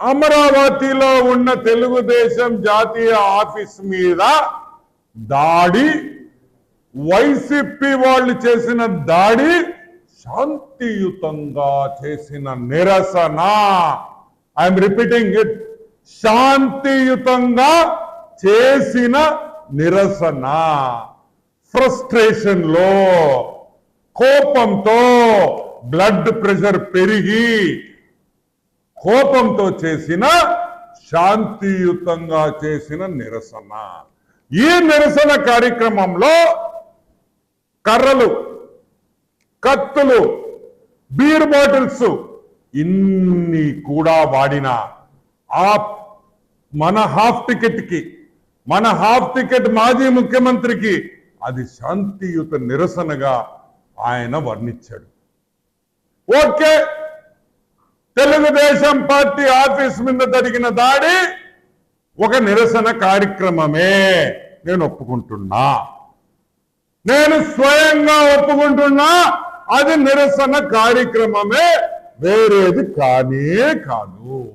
అమరావతిలో ఉన్న తెలుగుదేశం జాతీయ ఆఫీస్ మీద దాడి వైసీపీ వాళ్ళు చేసిన దాడి శాంతియుతంగా చేసిన నిరసన. ఐఎమ్ రిపీటింగ్ ఇట్ శాంతియుతంగా చేసిన నిరసన. ఫ్రస్ట్రేషన్లో కోపంతో బ్లడ్ ప్రెషర్ పెరిగి కోపంతో చేసిన శాంతియుతంగా చేసిన నిరసన. ఈ నిరసన కార్యక్రమంలో కర్రలు కత్తులు బీర్ బాటిల్స్ ఇన్ని కూడా వాడిన. ఆ మన హాఫ్ టికెట్కి మన హాఫ్ టికెట్ మాజీ ముఖ్యమంత్రికి అది శాంతియుత నిరసనగా ఆయన వర్ణించాడు. ఓకే తెలుగుదేశం పార్టీ ఆఫీస్ మీద జరిగిన దాడి ఒక నిరసన కార్యక్రమమే. నేను ఒప్పుకుంటున్నా. నేను స్వయంగా ఒప్పుకుంటున్నా అది నిరసన కార్యక్రమమే. వేరేది కానే కాదు.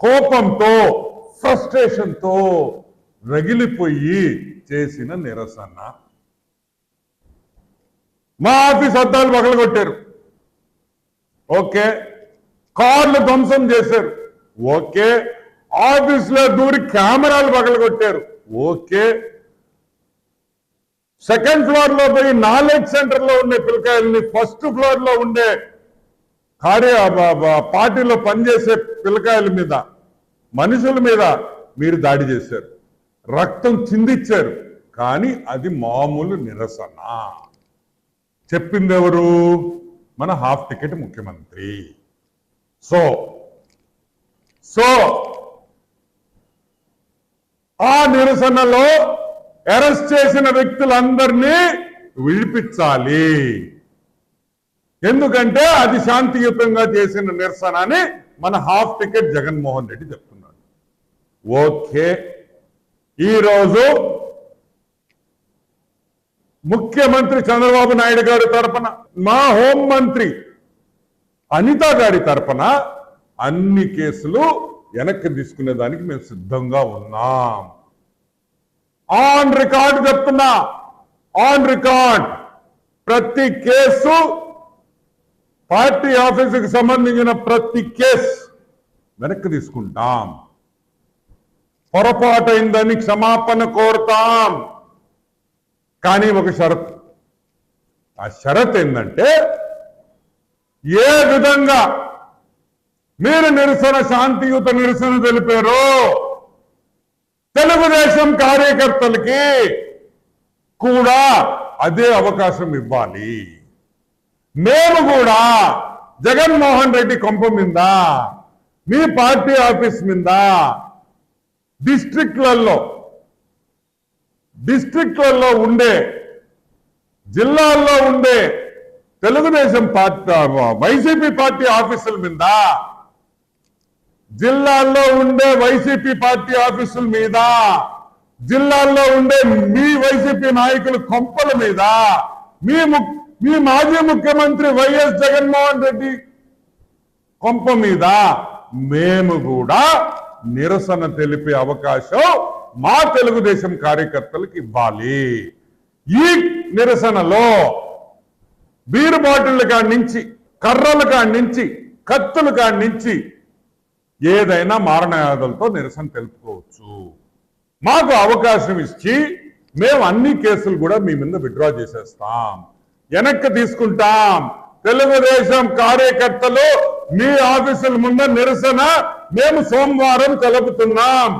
కోపంతో ఫ్రస్ట్రేషన్తో రగిలిపోయి చేసిన నిరసన. మా ఆఫీస్ అద్దాలు పగలగొట్టారు. ఓకే? కార్లు ధ్వంసం చేశారు. ఓకే. ఆఫీస్లో దూరి కెమెరాలు పగలగొట్టారు. ఓకే. సెకండ్ ఫ్లోర్లో పోయి నాలెడ్జ్ సెంటర్లో ఉండే పిల్లకాయల్ని ఫస్ట్ ఫ్లోర్లో ఉండే కార్య పార్టీలో పనిచేసే పిల్లకాయల మీద మనుషుల మీద మీరు దాడి చేశారు. రక్తం చిందిచ్చారు. కానీ అది మామూలు నిరసన. చెప్పిందెవరు? మన హాఫ్ టికెట్ ముఖ్యమంత్రి. సో సో ఆ నిరసనలో అరెస్ట్ చేసిన వ్యక్తులందరినీ విడిపించాలి. ఎందుకంటే అది శాంతియుతంగా చేసిన నిరసన అని మన హాఫ్ టికెట్ జగన్మోహన్ రెడ్డి చెప్తున్నాడు. ఓకే. ఈరోజు ముఖ్యమంత్రి చంద్రబాబు నాయుడు గారి తరఫున మా హోం మంత్రి అనిత గారి తరపున అన్ని కేసులు వెనక్కి తీసుకునే దానికి మేము సిద్ధంగా ఉన్నాం. ఆన్ రికార్డ్ చెప్తున్నా. ఆన్ రికార్డ్ ప్రతి కేసు పార్టీ ఆఫీసుకి సంబంధించిన ప్రతి కేసు వెనక్కి తీసుకుంటాం. పొరపాటైందని క్షమాపణ కోరుతాం. కానీ ఒక షరత్. ఆ షరత్ ఏంటంటే ఏ విధంగా మీరు నిరసన శాంతియుత నిరసన తెలిపారో తెలుగుదేశం కార్యకర్తలకి కూడా అదే అవకాశం ఇవ్వాలి. మేము కూడా జగన్మోహన్ రెడ్డి కొంప మీద మీ పార్టీ ఆఫీస్ మీద డిస్ట్రిక్ట్లలో డిస్ట్రిక్ట్లలో ఉండే జిల్లాల్లో ఉండే తెలుగుదేశం పార్టీ వైసీపీ పార్టీ ఆఫీసుల మీద జిల్లాల్లో ఉండే వైసీపీ పార్టీ ఆఫీసుల మీద జిల్లాల్లో ఉండే మీ వైసీపీ నాయకుల కొంపల మీద మీ ము- మీ మాజీ ముఖ్యమంత్రి వైఎస్ జగన్మోహన్ రెడ్డి కొంప మీద మేము కూడా నిరసన తెలిపే అవకాశం మా తెలుగుదేశం కార్యకర్తలకు ఇవ్వాలి. ఈ నిరసనలో బీరు బాటిళ్ళ కాడి నుంచి కర్రల కాడి నుంచి కత్తుల కాడి నుంచి ఏదైనా మారణయాదులతో నిరసన తెలుపుకోవచ్చు. మాకు అవకాశం ఇచ్చి మేము అన్ని కేసులు కూడా మీ మీద విత్డ్రా చేసేస్తాం. వెనక్కి తీసుకుంటాం. తెలుగుదేశం కార్యకర్తలు మీ ఆఫీసుల ముందు నిరసన మేము సోమవారం తెలుపుతున్నాం.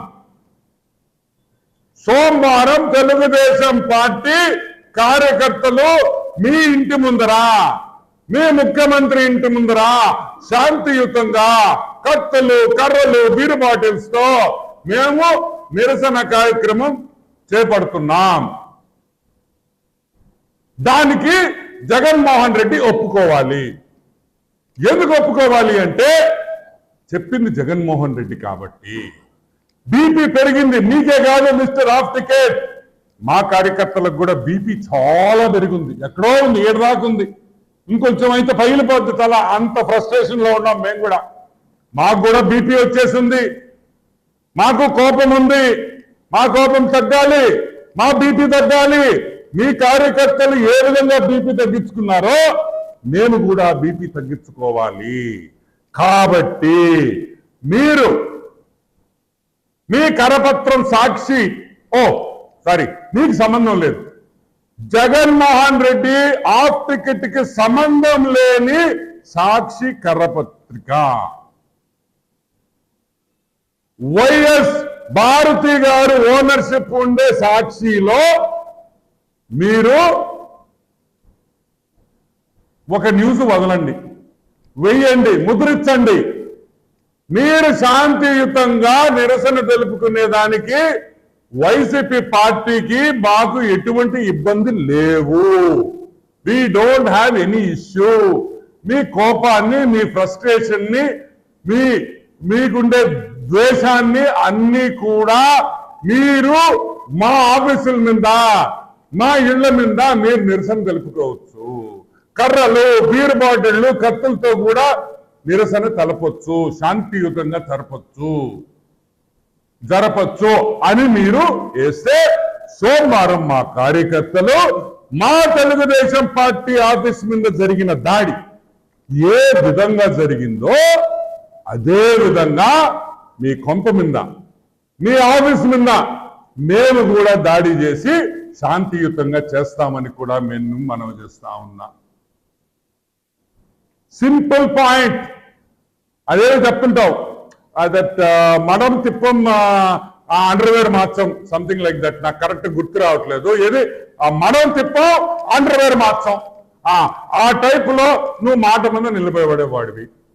సోమవారం తెలుగుదేశం పార్టీ కార్యకర్తలు మీ ఇంటి ముందరా మీ ముఖ్యమంత్రి ఇంటి ముందరా శాంతియుతంగా కత్తులు కర్రలు బీర్ బాటిల్స్తో మేము నిరసన కార్యక్రమం చేపడుతున్నాం. దానికి జగన్మోహన్ రెడ్డి ఒప్పుకోవాలి. ఎందుకు ఒప్పుకోవాలి అంటే చెప్పింది జగన్మోహన్ రెడ్డి కాబట్టి. బీపీ పెరిగింది మీకే కాదు మిస్టర్ ఆఫ్ టికెట్ మా కార్యకర్తలకు కూడా బీపీ చాలా పెరిగింది. ఎక్కడో ఉంది ఏడు దాకా ఉంది. ఇంకొంచెం అయితే పగిలిపోద్ది తల. అంత ఫ్రస్ట్రేషన్లో ఉన్నాం మేము కూడా. మాకు కూడా బీపీ వచ్చేసింది. మాకు కోపం ఉంది. మా కోపం తగ్గాలి. మా బీపీ తగ్గాలి. మీ కార్యకర్తలు ఏ విధంగా బీపీ తగ్గించుకున్నారో మేము కూడా బీపీ తగ్గించుకోవాలి. కాబట్టి మీరు మీ కరపత్రం సాక్షి. ఓ సారీ మీకు సంబంధం లేదు. జగన్మోహన్ రెడ్డి ఆఫ్ టికెట్కి సంబంధం లేని సాక్షి కర్రపత్రిక వైఎస్ భారతి గారు ఓనర్షిప్ ఉండే సాక్షిలో మీరు ఒక న్యూస్ వదలండి. వెయ్యండి ముద్రించండి. మీరు శాంతియుతంగా నిరసన తెలుపుకునే దానికి వైసీపీ పార్టీకి మాకు ఎటువంటి ఇబ్బంది లేవు. We don't have any issue మీ కోపాన్ని మీ ఫ్రస్ట్రేషన్ని మీ మీకుండే ద్వేషాన్ని అన్ని కూడా మీరు మా ఆఫీసుల మీద మా ఇళ్ళ మీద మీరు నిరసన తెలుపుకోవచ్చు. కర్రలు బీర్ బాటిళ్ళు కత్తులతో కూడా నిరసన తెలపొచ్చు శాంతియుతంగా తలపొచ్చు జరపచ్చు అని మీరు వేస్తే సోమవారం మా కార్యకర్తలు మా తెలుగుదేశం పార్టీ ఆఫీస్ మీద జరిగిన దాడి ఏ విధంగా జరిగిందో అదే విధంగా మీ కొంప మీద మీ ఆఫీస్ మీద మేము కూడా దాడి చేసి శాంతియుతంగా చేస్తామని కూడా మేము మనం చేస్తా ఉన్నా. Simple point. అదే చెప్తుంటావు. దట్ మడం తిప్పం ఆ అండర్వేర్ మార్చం సంథింగ్ లైక్ దట్ నాకు కరెక్ట్ గుర్తు రావట్లేదు. ఏది? Uh, uh, ఆ మనం తిప్పం అండర్వేర్ మార్చం ఆ ఆ టైప్లో నువ్వు మాట మీద నిలబడేవాడివి.